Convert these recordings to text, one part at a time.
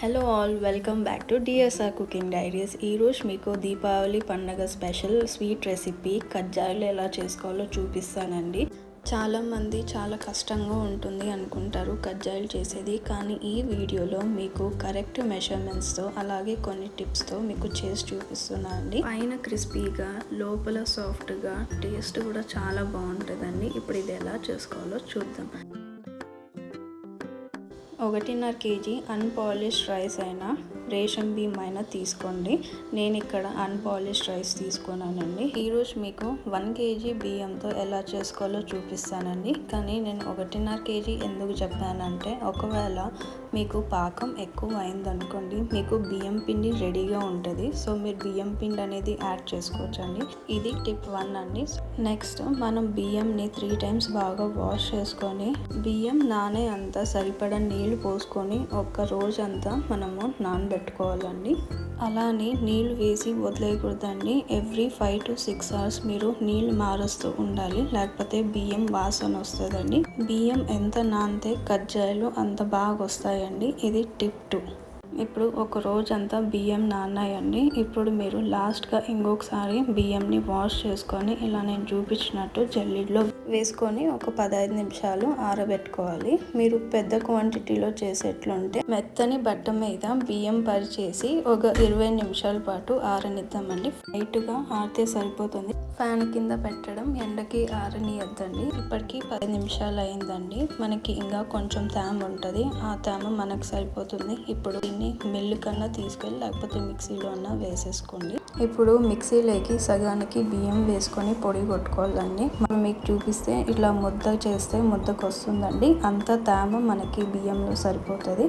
Hello all welcome back to DSR cooking diaries ఈరోజు మీకు దీపావళి పండగ స్పెషల్ స్వీట్ రెసిపీ కజ్జాయిలు ఎలా చేసుకోవాలో చూపిస్తానండి. చాలామంది చాలా కష్టంగా ఉంటుంది అనుకుంటారు కజ్జాయిలు చేసేది కానీ ఈ వీడియోలో మీకు కరెక్ట్ మెజర్మెంట్స్తో అలాగే కొన్ని టిప్స్తో మీకు చేసి చూపిస్తున్నాను అండి. పైన క్రిస్పీగా లోపల సాఫ్ట్గా టేస్ట్ కూడా చాలా బాగుంటుందండి. ఇప్పుడు ఇది ఎలా చేసుకోవాలో చూద్దాం. ఒకటిన్నర కేజీ అన్పాలిష్ రైస్ అయినా రేషన్ బియ్యం అయినా తీసుకోండి. నేను ఇక్కడ అన్పాలిష్ రైస్ తీసుకున్నానండి. ఈరోజు మీకు వన్ కేజీ బియ్యంతో ఎలా చేసుకోవాలో చూపిస్తానండి. కానీ నేను ఒకటిన్నర కేజీ ఎందుకు చెప్పానంటే ఒకవేళ మీకు పాకం ఎక్కువ అయిందనుకోండి మీకు బియ్యం పిండి రెడీగా ఉంటుంది. సో మీరు బియ్యం పిండి అనేది యాడ్ చేసుకోవచ్చండి. ఇది టిప్ వన్ అండి. నెక్స్ట్ మనం బియ్యంని త్రీ టైమ్స్ బాగా వాష్ చేసుకొని బియ్యం నానే అంతా సరిపడా నీళ్ళు పోసుకొని ఒక రోజంతా మనము పెట్టుకోవాలండి. అలానే నీళ్ళు వేసి వదిలేయకూడదండి. Every five to six hours మీరు నీళ్ళు మారుస్తూ ఉండాలి. లేకపోతే బియ్యం వాసన వస్తుందండి. బియ్యం ఎంత నానితే కజ్జాయలు అంత బాగా వస్తాయండి. ఇది టిప్ టూ. ఇప్పుడు ఒక రోజంతా బియ్యం నానాయండి ఇప్పుడు మీరు లాస్ట్గా ఇంకొకసారి బియ్యంని వాష్ చేసుకొని ఇలా నేను చూపించినట్టు జల్లీలో వేసుకొని ఒక పదహైదు నిమిషాలు ఆరబెట్టుకోవాలి. మీరు పెద్ద క్వాంటిటీలో చేసేట్లుంటే మెత్తని బట్ట మీద బియ్యం పరిచేసి ఒక ఇరవై నిమిషాల పాటు ఆరనిద్దామండి. లైట్గా ఆరితే సరిపోతుంది. ఫ్యాన్ కింద పెట్టడం ఎండకి ఆరనియద్దండి. ఇప్పటికి పది నిమిషాలు అయిందండి మనకి ఇంకా కొంచెం తేమ ఉంటుంది. ఆ తేమ మనకు సరిపోతుంది. ఇప్పుడు దీన్ని మిల్లు కన్నా తీసుకెళ్ళి లేకపోతే మిక్సీలో అన్నా వేసేసుకోండి. ఇప్పుడు మిక్సీలోకి సగానికి బియ్యం వేసుకొని పొడి కొట్టుకోవాలండి. మనం మీకు చూపిస్తే ఇట్లా ముద్ద చేస్తే ముద్దకు వస్తుందండి అంత తేమ మనకి బియ్యంలో సరిపోతుంది.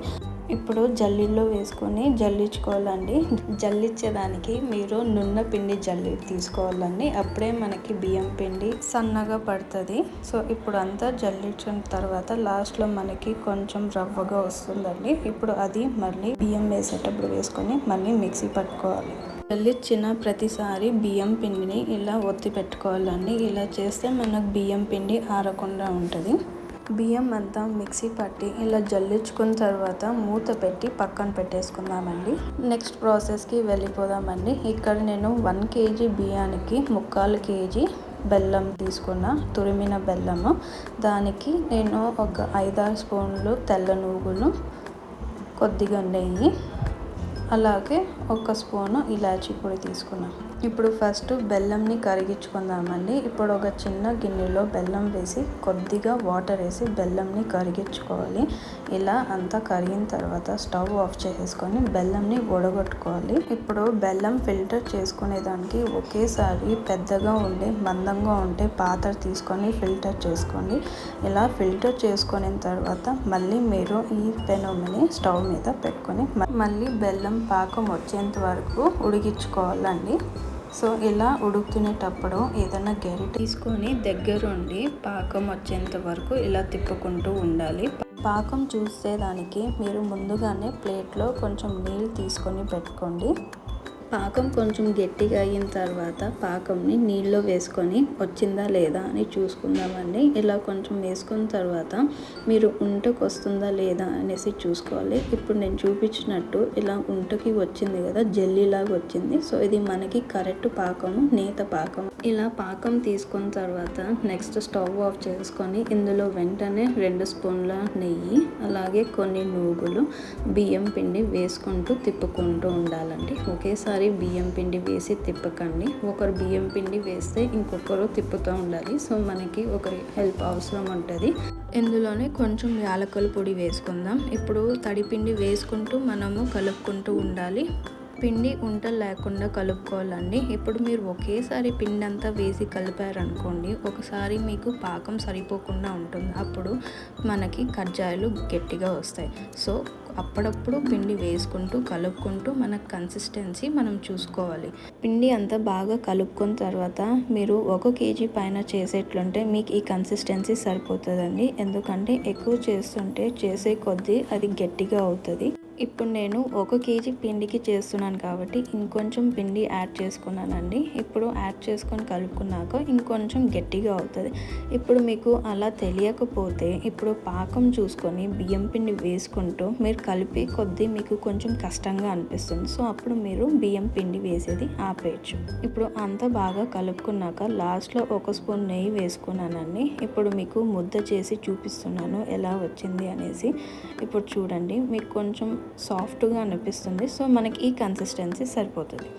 ఇప్పుడు జల్లీలో వేసుకొని జల్లించుకోవాలండి. జల్లించేదానికి మీరు నున్న పిండి జల్లి తీసుకోవాలండి. అప్పుడే మనకి బియ్యం పిండి సన్నగా పడుతుంది. సో ఇప్పుడు అంతా జల్లించిన తర్వాత లాస్ట్లో మనకి కొంచెం రవ్వగా వస్తుందండి. ఇప్పుడు అది మళ్ళీ బియ్యం వేసేటప్పుడు వేసుకొని మళ్ళీ మిక్సీ పట్టుకోవాలి. జల్లిచ్చిన ప్రతిసారి బియ్యం పిండిని ఇలా ఒత్తి పెట్టుకోవాలండి. ఇలా చేస్తే మనకు బియ్యం పిండి ఆరకుండా ఉంటుంది. బియ్యం అంతా మిక్సీ పట్టి ఇలా జల్లించుకున్న తర్వాత మూత పెట్టి పక్కన పెట్టేసుకుందామండి. నెక్స్ట్ ప్రాసెస్కి వెళ్ళిపోదామండి. ఇక్కడ నేను వన్ కేజీ బియ్యానికి ముక్కాలు కేజీ బెల్లం తీసుకున్న తురిమిన బెల్లము. దానికి నేను ఒక ఐదారు స్పూన్లు తెల్ల నువ్వులు కొద్దిగా నెయ్యి అలాగే ఒక స్పూను ఇలాచీ పొడి తీసుకున్నాను ఇప్పుడు ఫస్ట్ బెల్లంని కరిగించుకుందామండి. ఇప్పుడు ఒక చిన్న గిన్నెలో బెల్లం వేసి కొద్దిగా వాటర్ వేసి బెల్లంని కరిగించుకోవాలి. ఇలా అంతా కరిగిన తర్వాత స్టవ్ ఆఫ్ చేసేసుకొని బెల్లంని వడగొట్టుకోవాలి. ఇప్పుడు బెల్లం ఫిల్టర్ చేసుకునేదానికి ఒకేసారి పెద్దగా ఉండే మందంగా ఉంటే పాత్ర తీసుకొని ఫిల్టర్ చేసుకోండి. ఇలా ఫిల్టర్ చేసుకున్న తర్వాత మళ్ళీ మీరు ఈ పెనోమిని స్టవ్ మీద పెట్టుకొని మళ్ళీ బెల్లం పాకం వచ్చేంత వరకు ఉడికించుకోవాలండి. సో ఇలా ఉడుకుతునేటప్పుడు ఏదైనా గెరి తీసుకొని దగ్గరుండి పాకం వచ్చేంత వరకు ఇలా తిప్పుకుంటూ ఉండాలి. పాకం చూసేదానికి మీరు ముందుగానే ప్లేట్లో కొంచెం నీళ్ళు తీసుకొని పెట్టుకోండి. పాకం కొంచెం గట్టిగా అయిన తర్వాత పాకంని నీళ్ళలో వేసుకొని వచ్చిందా లేదా అని చూసుకుందామండి. ఇలా కొంచెం వేసుకున్న తర్వాత మీరు ఉంటకు వస్తుందా లేదా అనేసి చూసుకోవాలి. ఇప్పుడు నేను చూపించినట్టు ఇలా ఉంటకి వచ్చింది కదా జల్లీలాగా వచ్చింది. సో ఇది మనకి కరెక్ట్ పాకము నేత పాకం ఇలా పాకం తీసుకున్న తర్వాత నెక్స్ట్ స్టవ్ ఆఫ్ చేసుకొని ఇందులో వెంటనే రెండు స్పూన్ల నెయ్యి అలాగే కొన్ని నూగులు బియ్యం పిండి వేసుకుంటూ తిప్పుకుంటూ ఉండాలండి. ఒకేసారి ఒకసారి బియ్యం పిండి వేసి తిప్పకండి. ఒకరు బియ్యం పిండి వేస్తే ఇంకొకరు తిప్పుతూ ఉండాలి. సో మనకి ఒకరి హెల్ప్ అవసరం ఉంటుంది. ఇందులోనే కొంచెం యాలకుల పొడి వేసుకుందాం. ఇప్పుడు తడిపిండి వేసుకుంటూ మనము కలుపుకుంటూ ఉండాలి. పిండి ఉంటలు లేకుండా కలుపుకోవాలండి. ఇప్పుడు మీరు ఒకేసారి పిండి అంతా వేసి కలిపారనుకోండి ఒకసారి మీకు పాకం సరిపోకుండా ఉంటుంది. అప్పుడు మనకి కజ్జాయలు గట్టిగా వస్తాయి. సో అప్పుడప్పుడు పిండి వేసుకుంటూ కలుపుకుంటూ మన కన్సిస్టెన్సీ మనం చూసుకోవాలి. పిండి అంతా బాగా కలుపుకున్న తర్వాత మీరు ఒక కేజీ పైన చేసేట్లుంటే మీకు ఈ కన్సిస్టెన్సీ సరిపోతుందండి. ఎందుకంటే ఎక్కువ చేస్తుంటే చేసే కొద్దీ అది గట్టిగా అవుతుంది. ఇప్పుడు నేను ఒక కేజీ పిండికి చేస్తున్నాను కాబట్టి ఇంకొంచెం పిండి యాడ్ చేసుకున్నానండి. ఇప్పుడు యాడ్ చేసుకొని కలుపుకున్నాక ఇంకొంచెం గట్టిగా అవుతుంది. ఇప్పుడు మీకు అలా తెలియకపోతే ఇప్పుడు పాకం చూసుకొని బియ్యం పిండి వేసుకుంటూ మీరు కలిపి కొద్దీ మీకు కొంచెం కష్టంగా అనిపిస్తుంది. సో అప్పుడు మీరు బియ్యం పిండి వేసేది ఆపేయచ్చు. ఇప్పుడు అంతా బాగా కలుపుకున్నాక లాస్ట్లో ఒక స్పూన్ నెయ్యి వేసుకున్నానండి. ఇప్పుడు మీకు ముద్ద చేసి చూపిస్తున్నాను ఎలా వచ్చింది అనేసి. ఇప్పుడు చూడండి మీకు కొంచెం సాఫ్ట్గా అనిపిస్తుంది. సో మనకి ఈ కన్సిస్టెన్సీ సరిపోతుంది.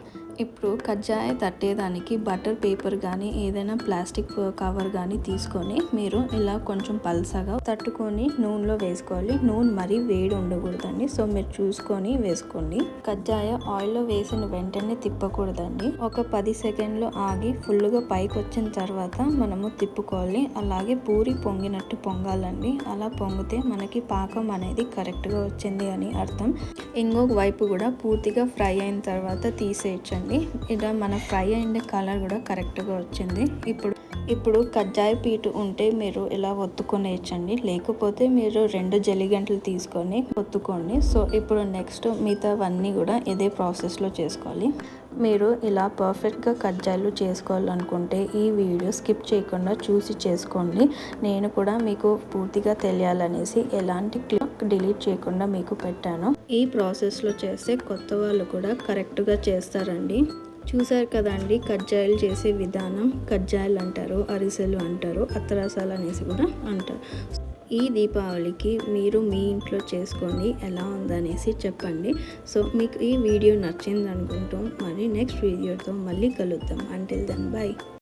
ఇప్పుడు కజ్జాయ తట్టేదానికి బటర్ పేపర్ కానీ ఏదైనా ప్లాస్టిక్ కవర్ కానీ తీసుకొని మీరు ఇలా కొంచెం పల్సగా తట్టుకొని నూనెలో వేసుకోవాలి. నూనె మరీ వేడి ఉండకూడదండి. సో మీరు చూసుకొని వేసుకోండి. కజ్జాయ ఆయిల్లో వేసిన వెంటనే తిప్పకూడదండి. ఒక పది సెకండ్లు ఆగి ఫుల్గా పైకి వచ్చిన తర్వాత మనము తిప్పుకోవాలి. అలాగే పూరి పొంగినట్టు పొంగాలండి. అలా పొంగితే మనకి పాకం అనేది కరెక్ట్గా వచ్చింది అని అర్థం. ఇంకొక వైపు కూడా పూర్తిగా ఫ్రై అయిన తర్వాత తీసేయచ్చండి. ఇలా మన ఫ్రై అయిన కలర్ కూడా కరెక్ట్గా వచ్చింది. ఇప్పుడు ఇప్పుడు కజ్జాయ పీటు ఉంటే మీరు ఇలా ఒత్తుకొనేయచ్చండి లేకపోతే మీరు రెండు జల్లిగంటలు తీసుకొని ఒత్తుకోండి. సో ఇప్పుడు నెక్స్ట్ మిగతావన్నీ కూడా ఇదే ప్రాసెస్లో చేసుకోవాలి. మీరు ఇలా పర్ఫెక్ట్గా కజ్జాయిలు చేసుకోవాలనుకుంటే ఈ వీడియో స్కిప్ చేయకుండా చూసి చేసుకోండి. నేను కూడా మీకు పూర్తిగా తెలియాలనేసి ఎలాంటి వర్క్ డిలీట్ చేయకుండా మీకు పెట్టాను. ఈ ప్రాసెస్లో చేస్తే కొత్త వాళ్ళు కూడా కరెక్ట్గా చేస్తారండి. చూసారు కదండి కజ్జాయలు చేసే విధానం. కజ్జాయలు అంటారు అరిసెలు అంటారు అత్తరాసాలు అనేసి కూడా అంటారు. ఈ దీపావళికి మీరు మీ ఇంట్లో చేసుకోండి ఎలా ఉందనేసి చెప్పండి. సో మీకు ఈ వీడియో నచ్చింది అనుకుంటాం మరి నెక్స్ట్ వీడియోతో మళ్ళీ కలుద్దాం. అంటే దెన్ బాయ్